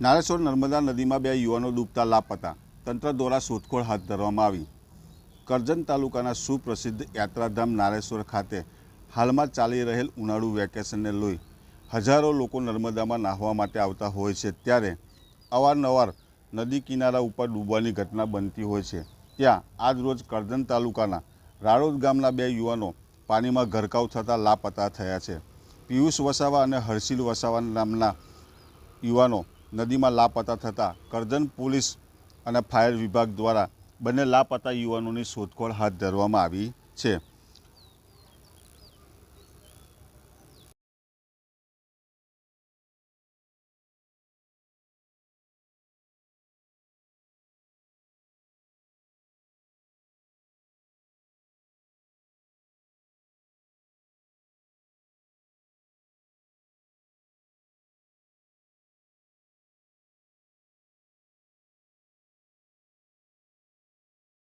નારેશ્વર નર્મદા નદીમાં બે યુવાનો ડૂબતા લાપતા. તંત્ર દ્વારા શોધખોળ હાથ ધરવામાં આવી. કરજણ તાલુકાના સુપ્રસિદ્ધ યાત્રાધામ નારેશ્વર ખાતે હાલમાં ચાલી રહેલ ઉનાળુ વેકેશનને લઈ હજારો લોકો નર્મદામાં નાહવા માટે આવતા હોય છે. ત્યારે અવારનવાર નદી કિનારા ઉપર ડૂબવાની ઘટના બનતી હોય છે. ત્યાં આજરોજ કરજણ તાલુકાના રાળોદ ગામના બે યુવાનો પાણીમાં ગરકાવ થતાં લાપતા થયા છે. પિયુષ વસાવા અને હર્ષિલ વસાવા નામના યુવાનો નદીમાં લાપતા થતાં કરજણ પોલીસ અને ફાયર વિભાગ દ્વારા બંને લાપતા યુવાનોની શોધખોળ હાથ ધરવામાં આવી છે.